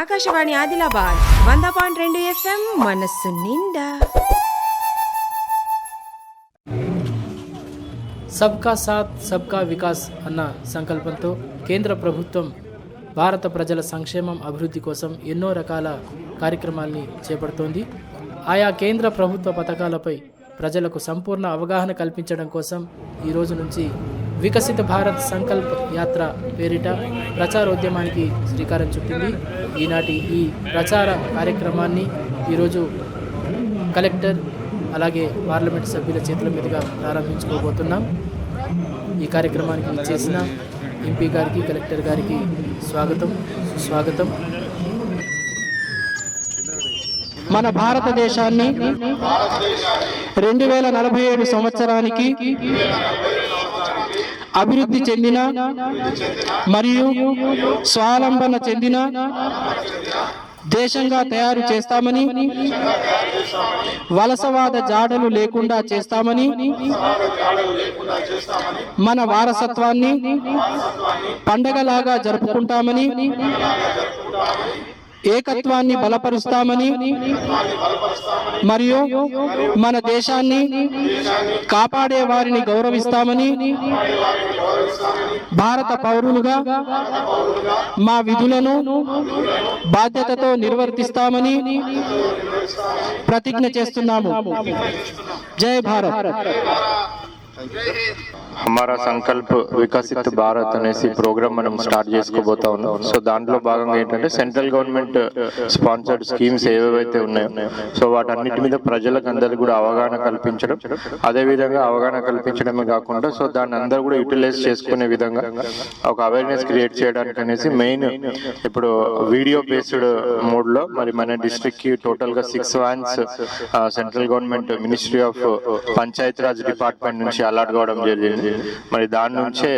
ఆకాశవాణి ఆదిలాబాద్ వంద పాయింట్ రెండు ఎఫ్ఎం మనస్సు నిండా. సబ్కా సాత్ సబ్కా వికాస్ అన్న సంకల్పంతో కేంద్ర ప్రభుత్వం భారత ప్రజల సంక్షేమం అభివృద్ధి కోసం ఎన్నో రకాల కార్యక్రమాల్ని చేపడుతోంది. ఆయా కేంద్ర ప్రభుత్వ పథకాలపై ప్రజలకు సంపూర్ణ అవగాహన కల్పించడం కోసం ఈ రోజు నుంచి వికసిత భారత్ సంకల్ప్ యాత్ర పేరిట ప్రచారోద్యమానికి శ్రీకారం చుట్టింది. ఈనాటి ఈ ప్రచార కార్యక్రమాన్ని ఈరోజు కలెక్టర్ అలాగే పార్లమెంట్ సభ్యుల చేతుల మీదుగా ప్రారంభించుకోబోతున్నాం. ఈ కార్యక్రమానికి చేసిన ఎంపీ గారికి కలెక్టర్ గారికి స్వాగతం సుస్వాగతం. మన భారతదేశాన్ని రెండు వేల నలభై ఏడు సంవత్సరానికి అభివృద్ధి చెందిన మరియు స్వావలంబన చెందిన దేశంగా తయారు చేస్తామని వలసవాద జాడలు లేకుండా చేస్తామని మన వారసత్వాన్ని పండగలాగా జరుపుకుంటామని ఏకత్వాన్ని బలపరుస్తామని మరియు మన దేశాన్ని కాపాడే వారిని గౌరవిస్తామని భారత పౌరులుగా మా విధులను బాధ్యతతో నిర్వర్తిస్తామని ప్రతిజ్ఞ చేస్తున్నాము. జై భారత్. హమారా సంకల్ప్ వికసిత్ భారత్ అనేసి ప్రోగ్రామ్ మనం స్టార్ట్ చేసుకోబోతా ఉన్నాం. సో దాంట్లో భాగంగా ఏంటంటే సెంట్రల్ గవర్నమెంట్ స్పాన్సర్డ్ స్కీమ్స్ ఏవేవైతే ఉన్నాయో సో వాటన్నిటి మీద ప్రజలకు అందరికీ కూడా అవగాహన కల్పించడం. అదే విధంగా అవగాహన కల్పించడమే కాకుండా సో దాన్ని అందరూ కూడా యూటిలైజ్ చేసుకునే విధంగా ఒక అవేర్నెస్ క్రియేట్ చేయడానికి అనేసి మెయిన్ ఇప్పుడు వీడియో బేస్డ్ మోడ్లో మరి మన డిస్ట్రిక్ట్కి టోటల్గా six vans central government ministry of Panchayat Raj department నుంచి అలాట్ కావడం జరిగింది. మరి దాని నుంచే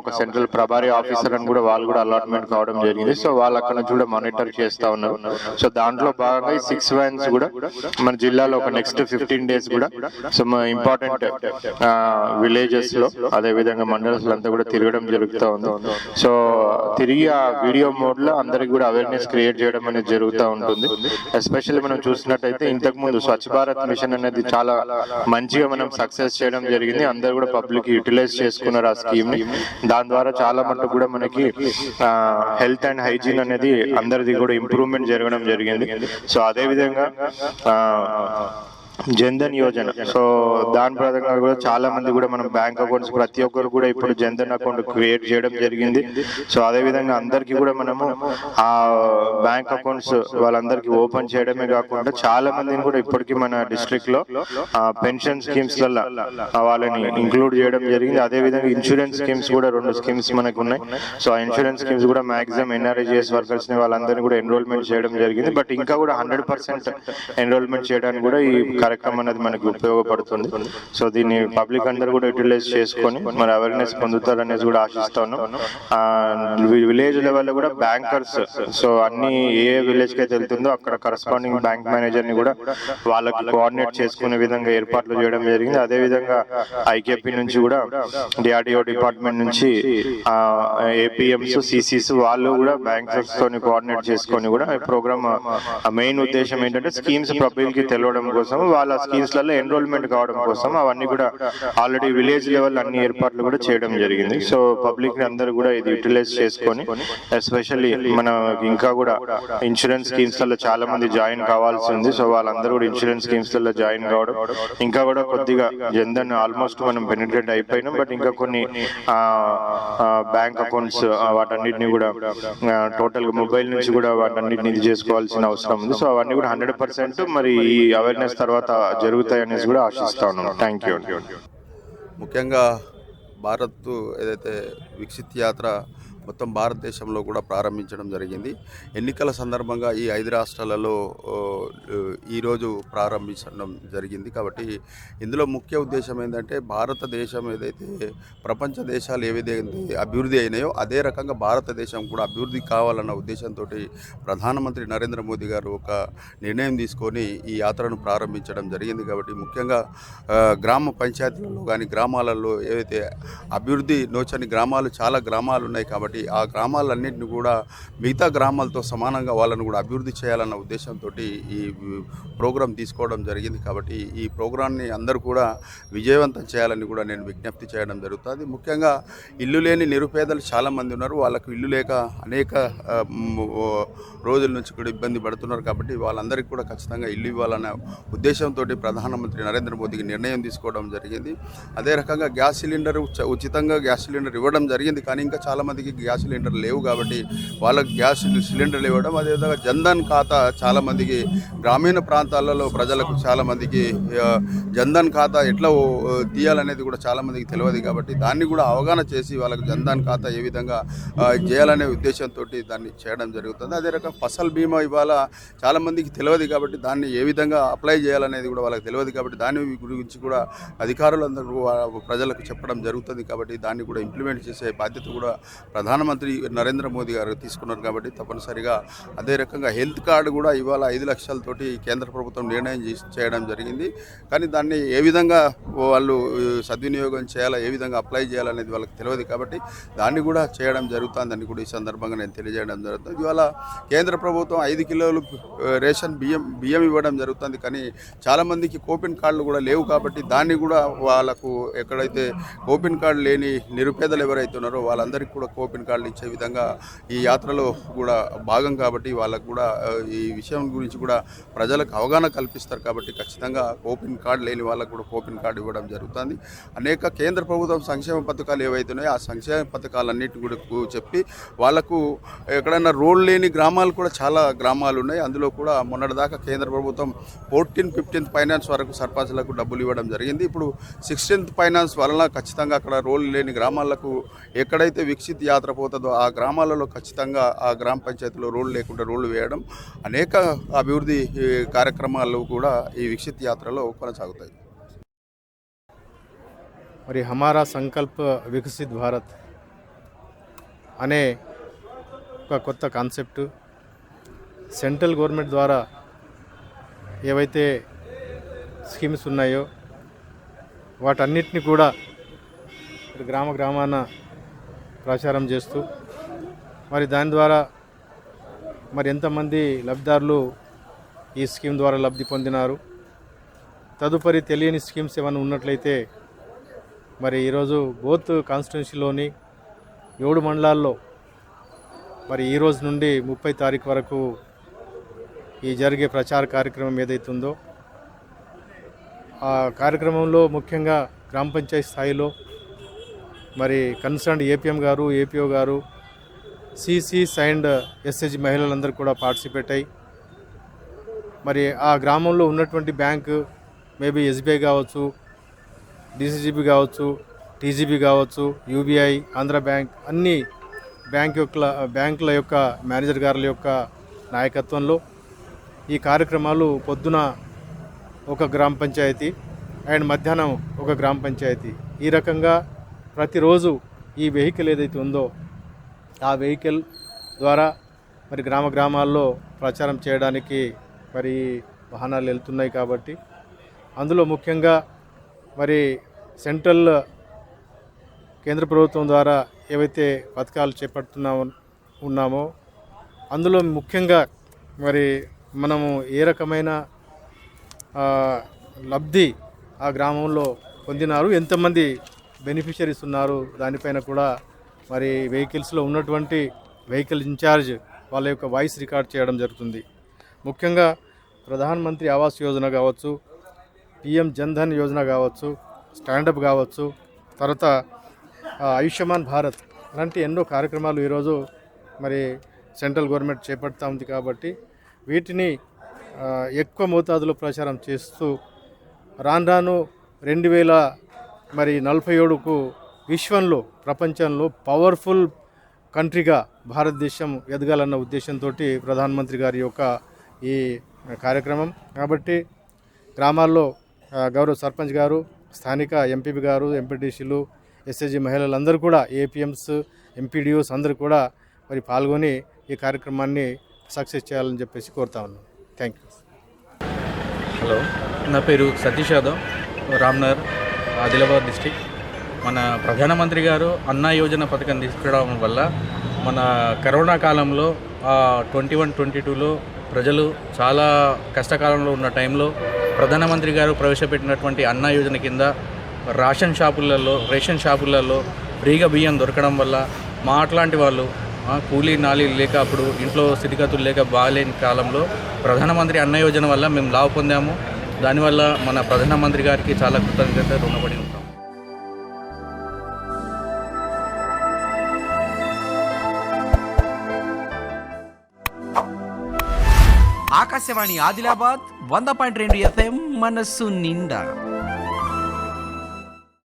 ఒక సెంట్రల్ ప్రభారీ ఆఫీసర్ అని కూడా వాళ్ళు కూడా అలాట్మెంట్ కావడం జరిగింది. సో వాళ్ళు అక్కడ నుంచి కూడా మానిటర్ చేస్తా ఉన్నారు. సో దాంట్లో భాగంగా ఈ సిక్స్ వ్యాన్స్ కూడా మన జిల్లాలో ఒక నెక్స్ట్ ఫిఫ్టీన్ డేస్ కూడా సో ఇంపార్టెంట్ విలేజెస్లో అదే విధంగా మండల్స్ అంతా కూడా తిరగడం జరుగుతూ ఉంది. సో తిరిగి ఆ వీడియో మోడ్లో అందరికి కూడా అవేర్నెస్ క్రియేట్ చేయడం అనేది జరుగుతూ ఉంటుంది. ఎస్పెషల్లీ మనం చూసినట్టయితే ఇంతకు ముందు స్వచ్ఛ భారత్ మిషన్ అనేది చాలా మంచిగా మనం సక్సెస్ చేయడం జరిగింది జరిగింది. అందరు కూడా పబ్లిక్ యూటిలైజ్ చేసుకున్నారు ఆ స్కీమ్ని. దాని ద్వారా చాలా మటుకు కూడా మనకి హెల్త్ అండ్ హైజీన్ అనేది అందరిది కూడా ఇంప్రూవ్మెంట్ జరగడం జరిగింది. సో అదే విధంగా ఆ, జన్ధన్ యోజన. సో దాని ప్రకారంగా కూడా చాలా మంది కూడా మనం బ్యాంక్ అకౌంట్స్ ప్రతి ఒక్కరు కూడా ఇప్పుడు జన్ధన్ అకౌంట్ క్రియేట్ చేయడం జరిగింది. సో అదే విధంగా అందరికీ కూడా మనము ఆ బ్యాంక్ అకౌంట్స్ వాళ్ళందరికీ ఓపెన్ చేయడమే కాకుండా చాలా మందిని కూడా ఇప్పటికీ మన డిస్ట్రిక్ట్లో పెన్షన్ స్కీమ్స్ వాళ్ళని ఇంక్లూడ్ చేయడం జరిగింది. అదే విధంగా ఇన్సూరెన్స్ స్కీమ్స్ కూడా రెండు స్కీమ్స్ మనకు ఉన్నాయి. సో ఆ ఇన్సూరెన్స్ స్కీమ్స్ కూడా మాక్సిమం ఎన్ఆర్ఐజిఎస్ వర్కర్స్ని వాళ్ళందరినీ కూడా ఎన్రోల్మెంట్ చేయడం జరిగింది. బట్ ఇంకా కూడా హండ్రెడ్ పర్సెంట్ ఎన్రోల్మెంట్ చేయడానికి కూడా ఈ కార్యక్రమం అనేది మనకి ఉపయోగపడుతుంది. సో దీన్ని పబ్లిక్ అందరూ కూడా యూటిలైజ్ చేసుకొని మరి అవేర్నెస్ పొందుతారనేది కూడా ఆశిస్తా ఉన్నాం విలేజ్ లెవెల్లో కూడా బ్యాంకర్స్ సో అన్ని ఏ విలేజ్కి అయితే వెళ్తుందో అక్కడ కరస్పాండింగ్ బ్యాంక్ మేనేజర్ని కూడా వాళ్ళకి కోఆర్డినేట్ చేసుకునే విధంగా ఏర్పాట్లు చేయడం జరిగింది. అదే విధంగా ఐకేపీ నుంచి కూడా డిఆర్డిఓ డిపార్ట్మెంట్ నుంచి ఏపీఎంస్ సిసిస్ వాళ్ళు కూడా బ్యాంక్స్ తోని కోఆర్డినేట్ చేసుకొని కూడా ఈ ప్రోగ్రామ్ మెయిన్ ఉద్దేశం ఏంటంటే స్కీమ్స్ పబ్లిక్కి తెలవడం కోసం వాళ్ళ స్కీమ్స్లలో ఎన్రోల్మెంట్ కావడం కోసం అవన్నీ కూడా ఆల్రెడీ విలేజ్ లెవెల్ అన్ని ఏర్పాట్లు కూడా చేయడం జరిగింది. సో పబ్లిక్ని అందరూ కూడా ఇది యూటిలైజ్ చేసుకొని ఎస్పెషల్లీ మన ఇంకా కూడా ఇన్సూరెన్స్ స్కీమ్స్లలో చాలా మంది జాయిన్ కావాల్సి ఉంది. సో వాళ్ళందరూ కూడా ఇన్సూరెన్స్ స్కీమ్స్లలో జాయిన్ కావడం ఇంకా కూడా కొద్దిగా జన్ధన్ ఆల్మోస్ట్ మనం పెనిట్రేట్ అయిపోయినాం. బట్ ఇంకా కొన్ని బ్యాంక్ అకౌంట్స్ వాటన్నిటిని కూడా టోటల్గా మొబైల్ నుంచి కూడా వాటన్నిటిని ఇది చేసుకోవాల్సిన అవసరం ఉంది. సో అవన్నీ కూడా హండ్రెడ్ పర్సెంట్ మరి ఈ అవేర్నెస్ తర్వాత జరుగుతాయి అనేసి కూడా ఆశిస్తా ఉన్నాం. థ్యాంక్ యూ ముఖ్యంగా భారత్ ఏదైతే వికసిత్ యాత్ర మొత్తం భారతదేశంలో కూడా ప్రారంభించడం జరిగింది. ఎన్నికల సందర్భంగా ఈ ఐదు రాష్ట్రాలలో ఈరోజు ప్రారంభించడం జరిగింది. కాబట్టి ఇందులో ముఖ్య ఉద్దేశం ఏంటంటే భారతదేశం ఏదైతే ప్రపంచ దేశాలు ఏవైతే అభివృద్ధి అయినాయో అదే రకంగా భారతదేశం కూడా అభివృద్ధి కావాలన్న ఉద్దేశంతో ప్రధానమంత్రి నరేంద్ర మోదీ గారు ఒక నిర్ణయం తీసుకొని ఈ యాత్రను ప్రారంభించడం జరిగింది. కాబట్టి ముఖ్యంగా గ్రామ పంచాయతీలలో కానీ గ్రామాలలో ఏవైతే అభివృద్ధి నోచని గ్రామాలు చాలా గ్రామాలు ఉన్నాయి. కాబట్టి కాబట్టి ఆ గ్రామాలన్నింటినీ కూడా మిగతా గ్రామాలతో సమానంగా వాళ్ళను కూడా అభివృద్ధి చేయాలన్న ఉద్దేశంతో ఈ ప్రోగ్రాం తీసుకోవడం జరిగింది కాబట్టి ఈ ప్రోగ్రాన్ని అందరూ కూడా విజయవంతం చేయాలని కూడా నేను విజ్ఞప్తి చేయడం జరుగుతుంది. ముఖ్యంగా ఇల్లు లేని నిరుపేదలు చాలామంది ఉన్నారు. వాళ్ళకు ఇల్లు లేక అనేక రోజుల నుంచి కూడా ఇబ్బంది పడుతున్నారు కాబట్టి వాళ్ళందరికీ కూడా ఖచ్చితంగా ఇల్లు ఇవ్వాలన్న ఉద్దేశంతో ప్రధానమంత్రి నరేంద్ర మోదీకి నిర్ణయం తీసుకోవడం జరిగింది. అదే రకంగా గ్యాస్ సిలిండర్ ఉచితంగా గ్యాస్ సిలిండర్ ఇవ్వడం జరిగింది. కానీ ఇంకా చాలామందికి గ్యాస్ సిలిండర్ లేవు కాబట్టి వాళ్ళకి గ్యాస్ సిలిండర్లు ఇవ్వడం అదేవిధంగా జన్ధన్ ఖాతా చాలామందికి గ్రామీణ ప్రాంతాలలో ప్రజలకు చాలామందికి జన్ధన్ ఖాతా ఎట్లా ఓ, తీయాలనేది కూడా చాలామందికి తెలియదు కాబట్టి దాన్ని కూడా అవగాహన చేసి వాళ్ళకి జన్ధన్ ఖాతా ఏ విధంగా చేయాలనే ఉద్దేశంతో దాన్ని చేయడం జరుగుతుంది. అదే రకం ఫసల్ బీమా ఇవాళ చాలామందికి తెలియదు కాబట్టి దాన్ని ఏ విధంగా అప్లై చేయాలనేది కూడా వాళ్ళకి తెలియదు కాబట్టి దాని గురించి కూడా అధికారులందరూ ప్రజలకు చెప్పడం జరుగుతుంది కాబట్టి దాన్ని కూడా ఇంప్లిమెంట్ చేసే బాధ్యత కూడా ప్రధానమంత్రి నరేంద్ర మోదీ గారు తీసుకున్నారు కాబట్టి తప్పనిసరిగా అదే రకంగా హెల్త్ కార్డు కూడా ఇవాళ ఐదు లక్షలతోటి కేంద్ర ప్రభుత్వం నిర్ణయం చేయడం జరిగింది. కానీ దాన్ని ఏ విధంగా వాళ్ళు సద్వినియోగం చేయాలా ఏ విధంగా అప్లై చేయాలనేది వాళ్ళకి తెలియదు కాబట్టి దాన్ని కూడా చేయడం జరుగుతుందని కూడా ఈ సందర్భంగా నేను తెలియజేయడం జరుగుతుంది. ఇవాళ కేంద్ర ప్రభుత్వం ఐదు కిలోలు రేషన్ బియ్యం బియ్యం ఇవ్వడం జరుగుతుంది. కానీ చాలామందికి కోపిన్ కార్డులు కూడా లేవు కాబట్టి దాన్ని కూడా వాళ్ళకు ఎక్కడైతే కోపిన్ కార్డు లేని నిరుపేదలు ఎవరైతే ఉన్నారో వాళ్ళందరికీ కూడా కోపిన్ కార్డులు ఇచ్చే విధంగా ఈ యాత్రలో కూడా భాగం కాబట్టి వాళ్ళకు కూడా ఈ విషయం గురించి కూడా ప్రజలకు అవగాహన కల్పిస్తారు కాబట్టి ఖచ్చితంగా ఓపెన్ కార్డు లేని వాళ్ళకు కూడా ఓపెన్ కార్డు ఇవ్వడం జరుగుతుంది. అనేక కేంద్ర ప్రభుత్వం సంక్షేమ పథకాలు ఏవైతున్నాయో ఆ సంక్షేమ పథకాలన్నిటి కూడా చెప్పి వాళ్ళకు ఎక్కడైనా రోడ్ లేని గ్రామాలు కూడా చాలా గ్రామాలు ఉన్నాయి. అందులో కూడా మొన్నటిదాకా కేంద్ర ప్రభుత్వం ఫోర్టీన్ ఫిఫ్టీన్త్ ఫైనాన్స్ వరకు సర్పంచ్లకు డబ్బులు ఇవ్వడం జరిగింది. ఇప్పుడు సిక్స్టీన్త్ ఫైనాన్స్ వలన ఖచ్చితంగా అక్కడ రోల్ లేని గ్రామాలకు ఎక్కడైతే వికసిత్ యాత్ర పోతుందో ఆ గ్రామాలలో ఖచ్చితంగా ఆ గ్రామ పంచాయతీలో రోడ్లు లేకుండా రోడ్లు వేయడం అనేక అభివృద్ధి కార్యక్రమాలు కూడా ఈ విక్షిత్ యాత్రలో కొనసాగుతాయి. మరి హమారా సంకల్ప్ వికసిత్ భారత్ అనే ఒక కొత్త కాన్సెప్ట్. సెంట్రల్ గవర్నమెంట్ ద్వారా ఏవైతే స్కీమ్స్ ఉన్నాయో వాటన్నిటిని కూడా మరి గ్రామ గ్రామాన ప్రచారం చేస్తూ మరి దాని ద్వారా మరి ఎంతమంది లబ్ధిదారులు ఈ స్కీమ్ ద్వారా లబ్ధి పొందినారు? తదుపరి తెలియని స్కీమ్స్ ఏమైనా ఉన్నట్లయితే మరి ఈరోజు బోత్ కాన్స్టిట్యున్సీలోని ఏడు మండలాల్లో మరి ఈ రోజు నుండి ముప్పై తారీఖు వరకు ఈ జరిగే ప్రచార కార్యక్రమం ఏదైతే ఉందో ఆ కార్యక్రమంలో ముఖ్యంగా గ్రామ పంచాయతీ స్థాయిలో మరి కన్సర్న్ ఏపీఎం గారు ఏపీఓ గారు సిసిస్ అండ్ ఎస్హెచ్ మహిళలందరూ కూడా పార్టిసిపేట్ అయ్యి మరి ఆ గ్రామంలో ఉన్నటువంటి బ్యాంకు మేబీ ఎస్బీఐ కావచ్చు డిసిజిబి కావచ్చు టీజీబీ కావచ్చు యూబీఐ ఆంధ్ర బ్యాంక్ అన్ని బ్యాంక్ యొక్క బ్యాంకుల యొక్క మేనేజర్ గారుల యొక్క నాయకత్వంలో ఈ కార్యక్రమాలు పొద్దున ఒక గ్రామ పంచాయతీ అండ్ మధ్యాహ్నం ఒక గ్రామ పంచాయతీ. ఈ రకంగా ప్రతిరోజు ఈ వెహికల్ ఏదైతే ఉందో ఆ వెహికల్ ద్వారా మరి గ్రామ గ్రామాల్లో ప్రచారం చేయడానికి మరి వాహనాలు వెళ్తున్నాయి కాబట్టి అందులో ముఖ్యంగా మరి సెంట్రల్ కేంద్ర ప్రభుత్వం ద్వారా ఏవైతే పథకాలు చేపడుతున్నా ఉన్నామో అందులో ముఖ్యంగా మరి మనము ఏ రకమైన లబ్ధి ఆ గ్రామంలో పొందినారు? ఎంతమంది బెనిఫిషరీస్ ఉన్నారు. దానిపైన కూడా మరి వెహికల్స్లో ఉన్నటువంటి వెహికల్ ఇన్ఛార్జ్ వాళ్ళ యొక్క వాయిస్ రికార్డ్ చేయడం జరుగుతుంది. ముఖ్యంగా ప్రధాన మంత్రి ఆవాస్ యోజన కావచ్చు పిఎం జన్ధన్ యోజన కావచ్చు స్టాండప్ కావచ్చు తర్వాత ఆయుష్మాన్ భారత్ అలాంటి ఎన్నో కార్యక్రమాలు ఈరోజు మరి సెంట్రల్ గవర్నమెంట్ చేపడతా ఉంది కాబట్టి వీటిని ఎక్కువ మోతాదులో ప్రచారం చేస్తూ రాను రాను రెండు వేల మరి నలభై ఏడుకు విశ్వంలో ప్రపంచంలో పవర్ఫుల్ కంట్రీగా భారతదేశం ఎదగాలన్న ఉద్దేశంతో ప్రధానమంత్రి గారి యొక్క ఈ కార్యక్రమం. కాబట్టి గ్రామాల్లో గౌరవ సర్పంచ్ గారు స్థానిక ఎంపీపీ గారు ఎంపీటీసీలు ఎస్ఎస్జి మహిళలందరూ కూడా ఏపీఎంస్ ఎంపీడీఓస్ అందరూ కూడా మరి పాల్గొని ఈ కార్యక్రమాన్ని సక్సెస్ చేయాలని చెప్పేసి కోరుతా ఉన్నాను థ్యాంక్ యూ. హలో నా పేరు సతీష్ యాదవ్ రామ్నగర్. ఆదిలాబాద్ డిస్టిక్ మన ప్రధానమంత్రి గారు అన్నా యోజన పథకం తీసుకురావడం వల్ల మన కరోనా కాలంలో ట్వంటీ వన్ ట్వంటీ టూలో ప్రజలు చాలా కష్టకాలంలో ఉన్న టైంలో ప్రధానమంత్రి గారు ప్రవేశపెట్టినటువంటి అన్న యోజన కింద రేషన్ షాపులలో రేషన్ షాపులలో ఫ్రీగా బియ్యం దొరకడం వల్ల మా అట్లాంటి వాళ్ళు కూలీ నాలి లేక అప్పుడు ఇంట్లో స్థితిగతులు లేక బాగాలేని కాలంలో ప్రధానమంత్రి అన్న యోజన వల్ల మేము లాభ పొందాము. దానివల్ల మన ప్రధానమంత్రి గారికి చాలా కృతజ్ఞత రుణపడి ఉంటాం. ఆకాశవాణి ఆదిలాబాద్ వంద పాయింట్ రెండు ఎఫ్ఎం మనస్సు నిండా.